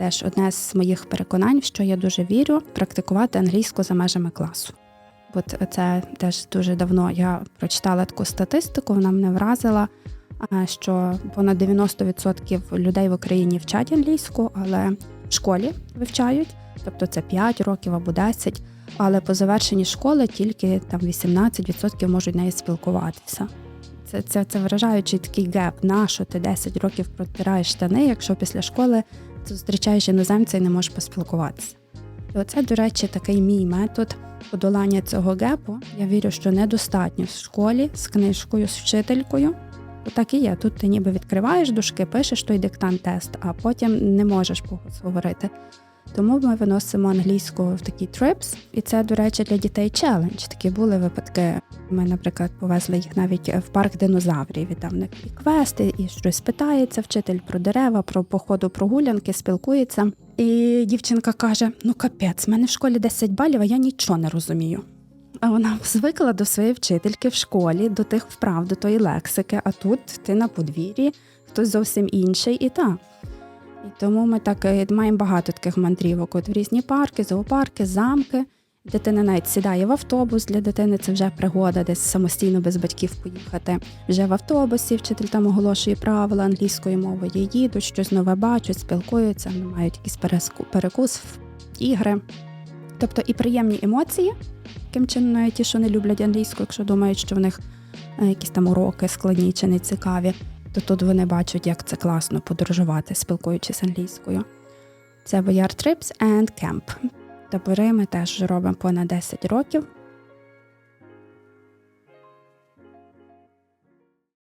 теж одне з моїх переконань, в що я дуже вірю, практикувати англійську за межами класу. От це теж дуже давно я прочитала таку статистику, вона мене вразила, що понад 90% людей в Україні вчать англійську, але в школі вивчають, тобто це 5 років або 10, але по завершенні школи тільки там 18% можуть нею спілкуватися. Це, це, це вражаючий такий геп. На що ти 10 років протираєш штани, якщо після школи зустрічаєш іноземця і не можеш поспілкуватися. І оце, до речі, такий мій метод подолання цього гепу. Я вірю, що недостатньо в школі з книжкою, з вчителькою. То так і є. Тут ти ніби відкриваєш дужки, пишеш той диктант-тест, а потім не можеш когось говорити. Тому ми виносимо англійську в такі трипс, і це, до речі, для дітей челендж. Такі були випадки. Ми, наприклад, повезли їх навіть в парк динозаврів. І там і квести, і щось питається вчитель про дерева, про походу прогулянки, спілкується. І дівчинка каже: Ну капець, в мене в школі 10 балів, а я нічого не розумію. А вона звикла до своєї вчительки в школі, до тих вправ, до тої лексики, а тут ти на подвір'ї, хтось зовсім інший і так. І тому ми так е, маємо багато таких мандрівок. От в різні парки, зоопарки, замки. Дитина навіть сідає в автобус. Для дитини це вже пригода, десь самостійно без батьків поїхати. Вже в автобусі вчитель там оголошує правила англійською мовою. Їдуть, щось нове бачать, спілкуються, мають якийсь перекус в ігри. Тобто і приємні емоції, яким чином ті, що не люблять англійську, якщо думають, що в них е, якісь там уроки складні чи не цікаві, то тут вони бачать, як це класно подорожувати, спілкуючись англійською. Це Бояр Trips and Camp. Табори ми теж робимо понад 10 років.